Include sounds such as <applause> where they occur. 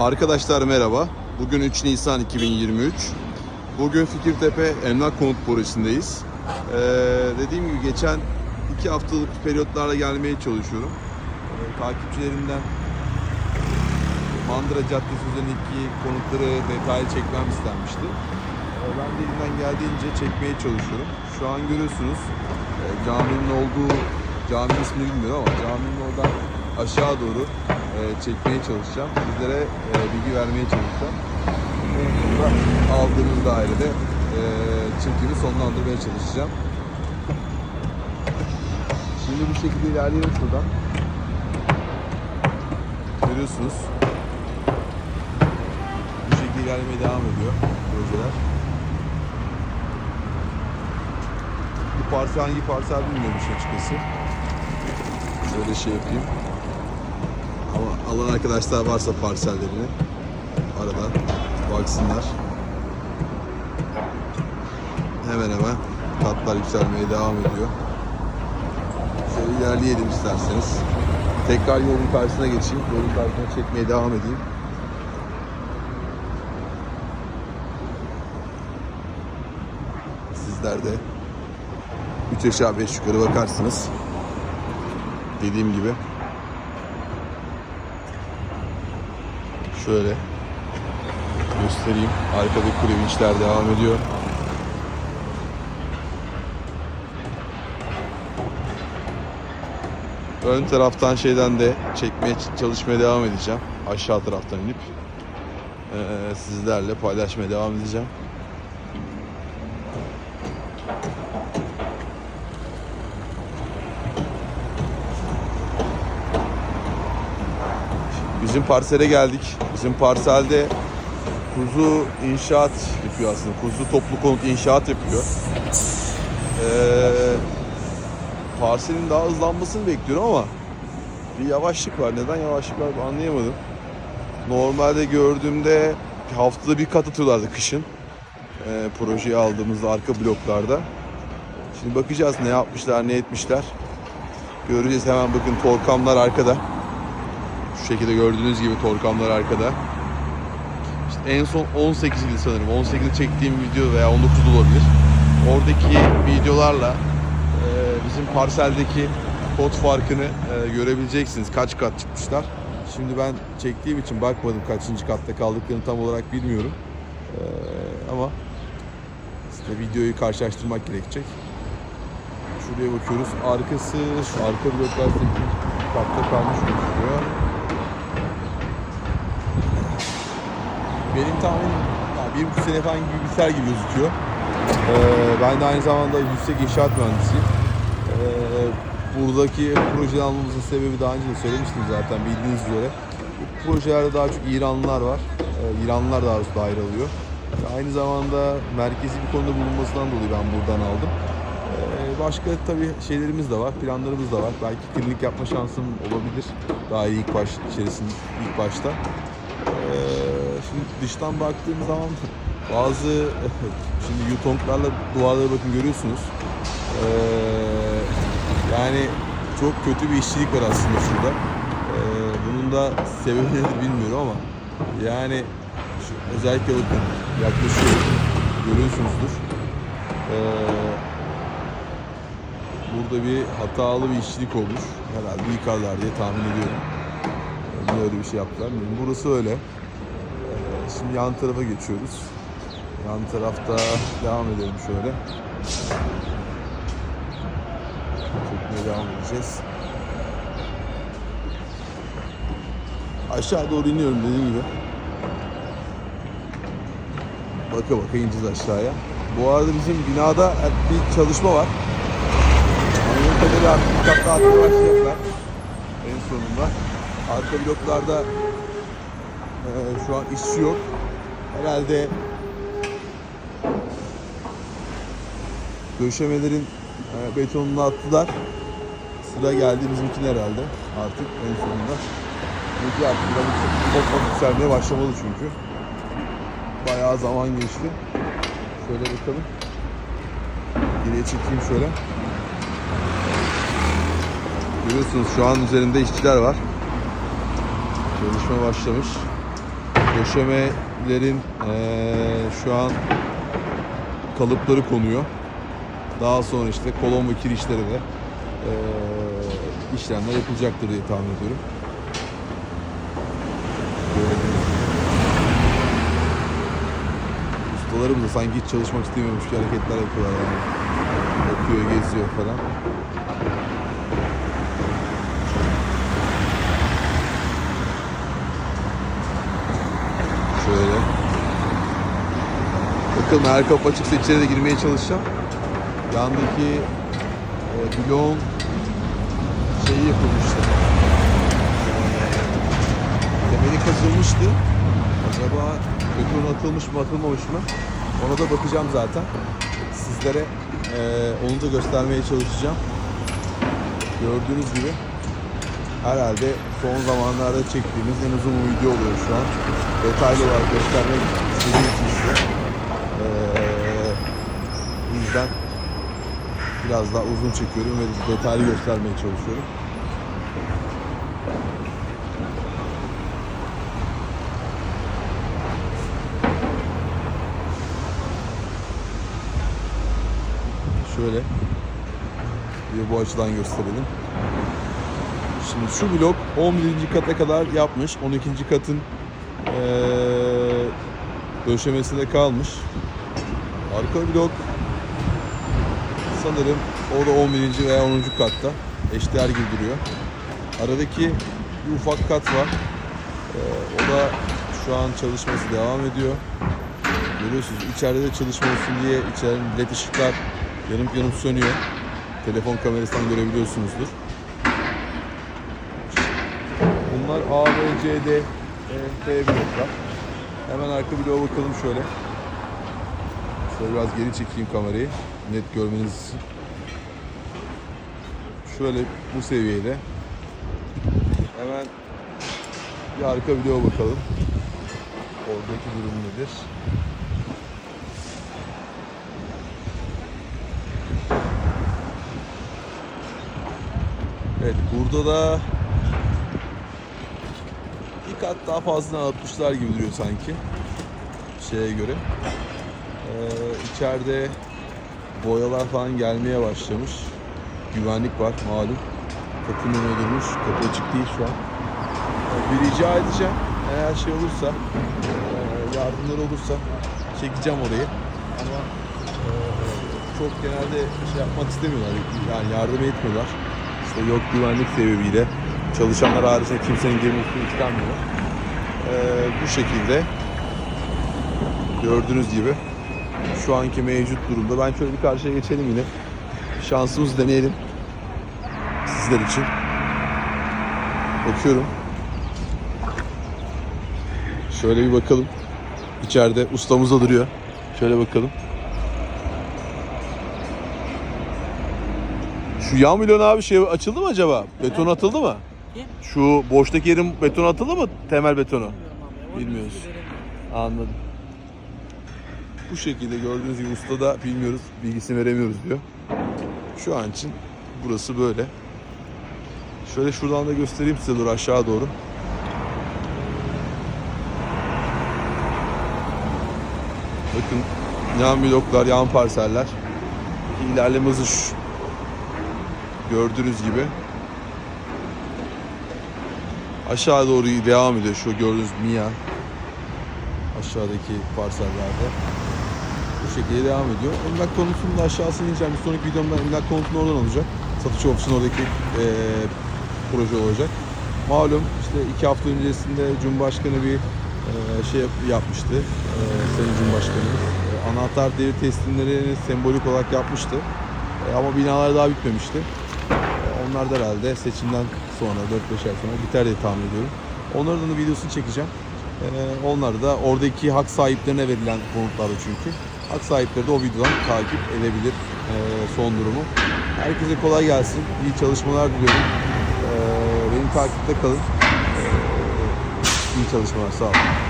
Arkadaşlar merhaba. Bugün 3 Nisan 2023. Bugün Fikirtepe Emlak Konut Projesi'ndeyiz. Ee, dediğim gibi geçen iki haftalık periyotlarla gelmeye çalışıyorum. Ee, takipçilerimden Mandıra Caddesi üzerindeki konutları detaylı çekmem istenmişti. Ee, ben de elimden geldiğince çekmeye çalışıyorum. Şu an görüyorsunuz e, caminin olduğu, caminin ismini bilmiyorum ama caminin oradan aşağı doğru e, çekmeye çalışacağım. Sizlere e, bilgi vermeye çalışacağım. En sonunda aldığımız dairede e, çekimi sonlandırmaya çalışacağım. Şimdi bu şekilde ilerleyelim şuradan. Görüyorsunuz. Bu şekilde ilerlemeye devam ediyor projeler. Bu parsel hangi parsel bilmiyorum açıkçası. Şöyle şey yapayım. Ama alan arkadaşlar varsa parsellerini arada baksınlar. Hemen hemen katlar yükselmeye devam ediyor. Şöyle ilerleyelim isterseniz. Tekrar yolun karşısına geçeyim. Yolun karşısına çekmeye devam edeyim. Sizler de 3 aşağı 5 yukarı bakarsınız. Dediğim gibi Şöyle göstereyim. Arkadaki kule vinçler devam ediyor. Ön taraftan şeyden de çekmeye çalışmaya devam edeceğim. Aşağı taraftan inip eee, sizlerle paylaşmaya devam edeceğim. Bizim parsele geldik. Bizim parselde kuzu inşaat yapıyor aslında. Kuzu toplu konut inşaat yapıyor. Ee, parselin daha hızlanmasını bekliyorum ama bir yavaşlık var. Neden yavaşlık var anlayamadım. Normalde gördüğümde haftada bir kat atıyorlardı kışın. Ee, projeyi aldığımızda arka bloklarda. Şimdi bakacağız ne yapmışlar, ne etmişler. Göreceğiz hemen bakın torkamlar arkada. Şu şekilde gördüğünüz gibi torkamlar arkada. İşte en son 18 idi sanırım. 18'de çektiğim video veya 19 olabilir. Oradaki videolarla e, bizim parseldeki kod farkını e, görebileceksiniz. Kaç kat çıkmışlar. Şimdi ben çektiğim için bakmadım kaçıncı katta kaldıklarını tam olarak bilmiyorum. E, ama işte videoyu karşılaştırmak gerekecek. Şuraya bakıyoruz. Arkası şu arka bloklar 8 katta kalmış gözüküyor. Benim tahminim yani bir buçuk sene falan gibi biter gibi gözüküyor. Ee, ben de aynı zamanda yüksek inşaat mühendisiyim. Ee, buradaki proje almamızın sebebi daha önce de söylemiştim zaten bildiğiniz üzere. Bu projelerde daha çok İranlılar var. Ee, İranlılar daha doğrusu daire alıyor. Ve Aynı zamanda merkezi bir konuda bulunmasından dolayı ben buradan aldım. Ee, başka tabii şeylerimiz de var, planlarımız da var. Belki klinik yapma şansım olabilir. Daha ilk baş içerisinde ilk başta. Ee, şimdi dıştan baktığım zaman bazı <laughs> şimdi yutonglarla duvarlara bakın görüyorsunuz. Ee, yani çok kötü bir işçilik var aslında şurada. Ee, bunun da sebebi bilmiyorum ama yani şu, özellikle bakın yaklaşıyor. Görüyorsunuzdur. Ee, burada bir hatalı bir işçilik olmuş. Herhalde yıkarlar diye tahmin ediyorum. Niye öyle bir şey yaptılar. Burası öyle. Ee, Şimdi yan tarafa geçiyoruz. Yan tarafta devam edelim şöyle. Çekmeye devam edeceğiz. Aşağı doğru iniyorum dediğim gibi. Baka baka ineceğiz aşağıya. Bu arada bizim binada bir çalışma var. Anladığım kadarıyla artık bir kat daha başlayacaklar. En sonunda. Arka bloklarda e, şu an işçi yok. Herhalde döşemelerin e, betonunu attılar. Sıra geldi bizimkine herhalde artık en sonunda. Çünkü artık biraz yükselmeye başlamalı çünkü. Bayağı zaman geçti. Şöyle bakalım. Geriye çekeyim şöyle. Görüyorsunuz şu an üzerinde işçiler var. Çalışma başlamış. Döşemelerin eee, şu an kalıpları konuyor. Daha sonra işte kolon ve kirişleri de eee, işlemler yapılacaktır diye tahmin ediyorum. Ustalarımız da sanki hiç çalışmak istemiyormuş ki hareketler yapıyorlar yani. Yapıyor, geziyor falan. Şöyle. Bakalım eğer kapı açıksa içeri de girmeye çalışacağım. Yandaki e, bloğun şeyi yapılmıştı. E, temeli kazılmıştı. Acaba beton atılmış mı atılmamış mı? Ona da bakacağım zaten. Sizlere e, onu da göstermeye çalışacağım. Gördüğünüz gibi herhalde son zamanlarda çektiğimiz en uzun video oluyor şu an. Detaylı olarak göstermek istediğim için size. Ee, yüzden biraz daha uzun çekiyorum ve detaylı göstermeye çalışıyorum. Şöyle bir bu açıdan gösterelim. Şimdi şu blok 11. kata kadar yapmış. 12. katın eee döşemesinde kalmış. Arka blok sanırım o da 11. veya 10. katta. Eşdeğer gibi duruyor. Aradaki bir ufak kat var. Eee, o da şu an çalışması devam ediyor. Görüyorsunuz içeride de çalışma olsun diye içerinin led ışıklar yanıp yanıp sönüyor. Telefon kamerasından görebiliyorsunuzdur. Bunlar A, B, C, D, E, F bloklar. Hemen arka bloğa bakalım şöyle. Şöyle biraz geri çekeyim kamerayı. Net görmeniz. Şöyle bu seviyede. Hemen bir arka bloğa bakalım. Oradaki durum nedir? Evet burada da bir kat daha fazla atmışlar gibi duruyor sanki şeye göre. Ee, içeride boyalar falan gelmeye başlamış. Güvenlik var malum. Kapının durmuş. Kapı açık değil şu an. Bir rica edeceğim. Eğer şey olursa, e, yardımlar olursa çekeceğim orayı. Ama çok genelde şey yapmak istemiyorlar. Yani yardım etmiyorlar. İşte yok güvenlik sebebiyle çalışanlar haricinde kimsenin girmesini istemiyorlar. Ee, bu şekilde gördüğünüz gibi şu anki mevcut durumda. Ben şöyle bir karşıya geçelim yine. Şansımızı deneyelim. Sizler için. Bakıyorum. Şöyle bir bakalım. İçeride ustamız da duruyor. Şöyle bakalım. Şu yan milyon abi şey açıldı mı acaba? Beton atıldı mı? Şu boştaki yerin beton atıldı mı? Temel betonu. Bilmiyoruz. veremiyorum. Anladım. Bu şekilde gördüğünüz gibi usta da bilmiyoruz, bilgisini veremiyoruz diyor. Şu an için burası böyle. Şöyle şuradan da göstereyim size dur aşağı doğru. Bakın yan bloklar, yan parseller. İlerleme hızı şu. Gördüğünüz gibi. Aşağı doğru devam ediyor şu gördüğünüz Mia aşağıdaki parsellerde. Bu şekilde devam ediyor. Emlak konusunu da aşağısına ineceğim. Bir sonraki videomda emlak konusunu oradan olacak. Satış ofisinin oradaki eee, proje olacak. Malum işte iki hafta öncesinde Cumhurbaşkanı bir eee, şey yap- yapmıştı. Eee Sayın Cumhurbaşkanımız. Eee, anahtar devir teslimlerini sembolik olarak yapmıştı. Eee, ama binalar daha bitmemişti. Eee, onlar da herhalde seçimden sonra 4-5 ay sonra biter diye tahmin ediyorum. Onların da videosunu çekeceğim. Ee, onlar da oradaki hak sahiplerine verilen konutlarda çünkü. Hak sahipleri de o videodan takip edebilir ee, son durumu. Herkese kolay gelsin. İyi çalışmalar diliyorum. Ee, benim takipte kalın. Ee, iyi çalışmalar. Sağ olun.